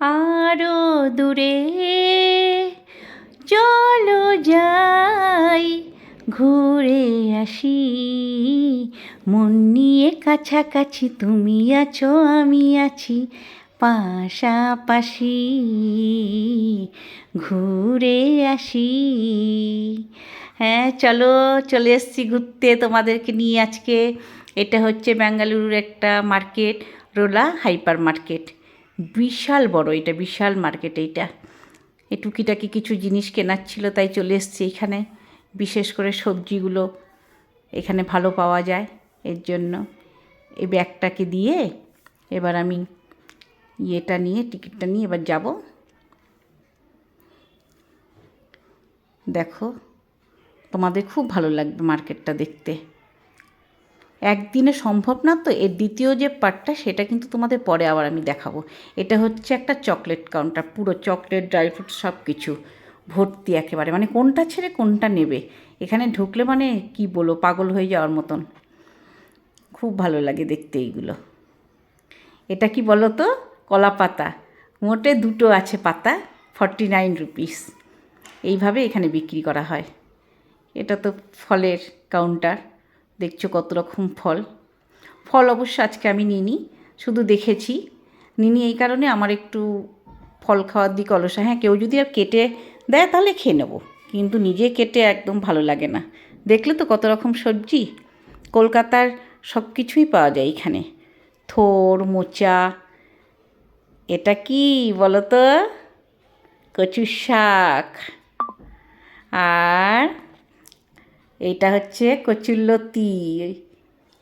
আরও দূরে। চলো যাই, ঘুরে আসি। মন নিয়ে কাছাকাছি তুমি আছো, আমি আছি পাশাপাশি। ঘুরে আসি। হ্যাঁ চলো, চলে এসছি ঘুরতে তোমাদেরকে নিয়ে আজকে। এটা হচ্ছে বেঙ্গালুরুর একটা মার্কেট, রোলা হাইপার মার্কেট। বিশাল বড়, এটা বিশাল মার্কেট এইটা। এই টুকিটাকি কিছু জিনিস কেনার ছিল, তাই চলে এসছি এখানে। বিশেষ করে সবজিগুলো এখানে ভালো পাওয়া যায় এর জন্য। এই ব্যাগটাকে দিয়ে এবার আমি ইয়েটা নিয়ে, টিকিটটা নিয়ে এবার যাব। দেখো, তোমাদের খুব ভালো লাগবে মার্কেটটা দেখতে। একদিনে সম্ভব না তো, এর দ্বিতীয় যে পার্টটা সেটা কিন্তু তোমাদের পরে আবার আমি দেখাবো। এটা হচ্ছে একটা চকলেট কাউন্টার পুরো চকলেট ড্রাই ফ্রুট সব কিছু ভর্তি একেবারে মানে কোনটা ছেড়ে কোনটা নেবে? এখানে ঢুকলে মানে কি বলো পাগল হয়ে যাওয়ার মতন। খুব ভালো লাগে দেখতে এইগুলো। এটা কি বলো তো? কলা পাতা। মোটে দুটো আছে পাতা ফর্টি নাইন রুপিস এইভাবে এখানে বিক্রি করা হয়। এটা তো ফলের কাউন্টার দেখছ কত রকম ফল। ফল অবশ্য আজকে আমি নিইনি, শুধু দেখেছি। নিনি এই কারণে আমার একটু ফল খাওয়ার দিকে অলসা। হ্যাঁ কেউ যদি আর কেটে দেয় তাহলে খেয়ে নেব, কিন্তু নিজে কেটে একদম ভালো লাগে না। দেখলে তো কত রকম সবজি। কলকাতার সব কিছুই পাওয়া যায় এখানে। থোর, মোচা, এটা কি বলো তো কচু শাক। আর এইটা হচ্ছে কচুল্লতি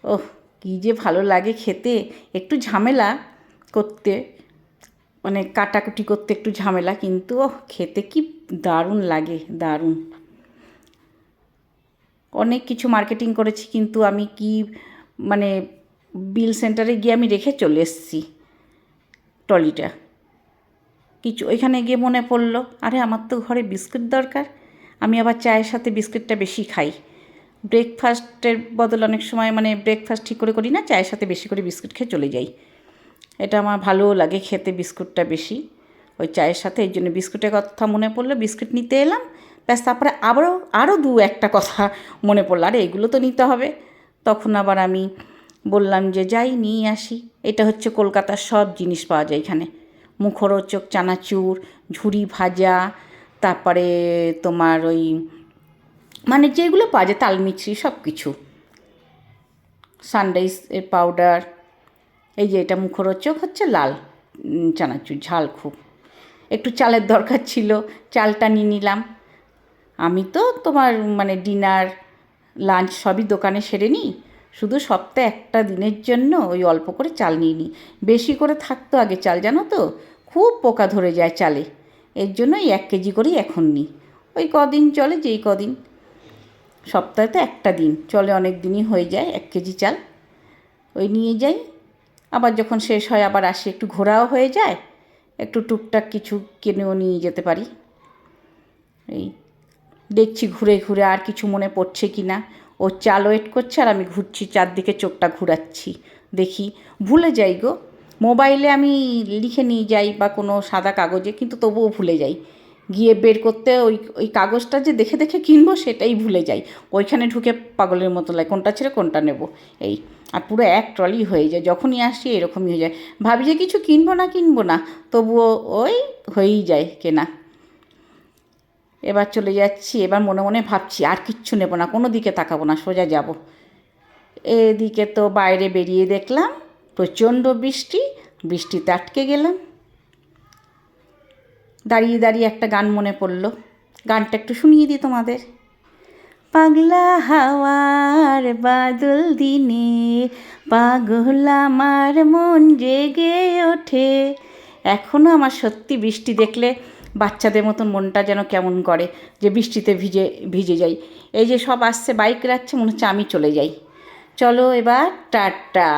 ওহ, কী যে ভালো লাগে খেতে। একটু ঝামেলা করতে মানে কাটাকুটি করতে একটু ঝামেলা, কিন্তু ওহ, খেতে কি দারুণ লাগে, দারুণ। অনেক কিছু মার্কেটিং করেছি, কিন্তু আমি কি মানে বিল সেন্টারে গিয়ে আমি রেখে চলে এসেছি ট্রলিটা। কিছু, ওইখানে গিয়ে মনে পড়ল, আরে আমার তো ঘরে বিস্কুট দরকার। আমি আবার চায়ের সাথে বিস্কিটটা বেশি খাই। ব্রেকফাস্টের বদল অনেক সময় মানে ব্রেকফাস্ট ঠিক করে করি না, চায়ের সাথে বেশি করে বিস্কুট খেয়ে চলে যাই। এটা আমার ভালোও লাগে খেতে বিস্কুটটা বেশি। ওই চায়ের সাথে, এই জন্য বিস্কুটের কথা মনে পড়ল, বিস্কুট নিতে এলাম, ব্যাস তারপরে আবারও, আরও দু একটা কথা মনে পড়ল, আরে এগুলো তো নিতে হবে। তখন আবার আমি বললাম যে, যাই, নিয়ে আসি। এটা হচ্ছে কলকাতার সব জিনিস পাওয়া যায় এখানে। মুখরোচক, চানাচুর, ঝুড়ি ভাজা তারপরে তোমার ওই মানে যেগুলো পাওয়া যায়, তালমিছরি সব কিছু সানরাইজের পাউডার এই যে এটা মুখরোচক হচ্ছে লাল চানাচুর, ঝাল খুব। একটু চালের দরকার ছিল, চালটা নিয়ে নিলাম। আমি তো তোমার মানে ডিনার লাঞ্চ সবই দোকানে সেরে নিই। শুধু সপ্তাহে একটা দিনের জন্য ওই অল্প করে চাল নিয়ে নিই। বেশি করে থাকতো আগে চাল, জানো তো? খুব পোকা ধরে যায় চালে। এর জন্যই এক কেজি করেই এখন নিই ওই কদিন চলে, যেই কদিন। সপ্তাহে তো একটা দিন। চলে অনেক দিনই হয়ে যায়, এক কেজি চাল। ওই নিয়ে যাই। আবার যখন শেষ হয়, আবার আসি। একটু ঘোরাও হয়ে যায়। একটু টুকটাক কিছু কিনেও নিয়ে যেতে পারি। এই দেখছি ঘুরে ঘুরে আর কিছু মনে পড়ছে কি না। ও চাল ওয়েট করছে আর আমি ঘুরছি, চারদিকে চোখটা ঘুরাচ্ছি। দেখি, ভুলে যাই গো। মোবাইলে আমি লিখে নিয়ে যাই বা কোনো সাদা কাগজে, কিন্তু তবুও ভুলে যাই। গিয়ে বের করতে ওই ওই কাগজটা যে দেখে দেখে কিনবো সেটাই ভুলে যাই। ওইখানে ঢুকে পাগলের মতো লাগে, কোনটা ছেড়ে কোনটা নেব? এই, আর পুরো এক ট্রলি হয়ে যায়, যখনই আসি এরকমই হয়ে যায়। ভাবি যে কিছু কিনবো না কিনবো না, তবুও ওই হয়েই যায় কেনা। এবার চলে যাচ্ছি, এবার মনে মনে ভাবছি, আর কিচ্ছু নেব না, কোনো দিকে তাকাবো না, সোজা যাব। এদিকে তো বাইরে বেরিয়ে দেখলাম প্রচণ্ড বৃষ্টি, বৃষ্টিতে আটকে গেলাম। দাঁড়িয়ে দাঁড়িয়ে একটা গান মনে পড়ল। গানটা একটু শুনিয়ে দিই তোমাদের। পাগলা হাওয়ার বাদল দিনে, পাগল আমার মন জেগে ওঠে। এখনও আমার সত্যি বৃষ্টি দেখলে বাচ্চাদের মতন মনটা যেন কেমন করে, যে বৃষ্টিতে ভিজে ভিজে যাই। এই যে সব আসছে, বাইক রাখছে, মনে হচ্ছে আমি চলে যাই। চলো এবার টাটা।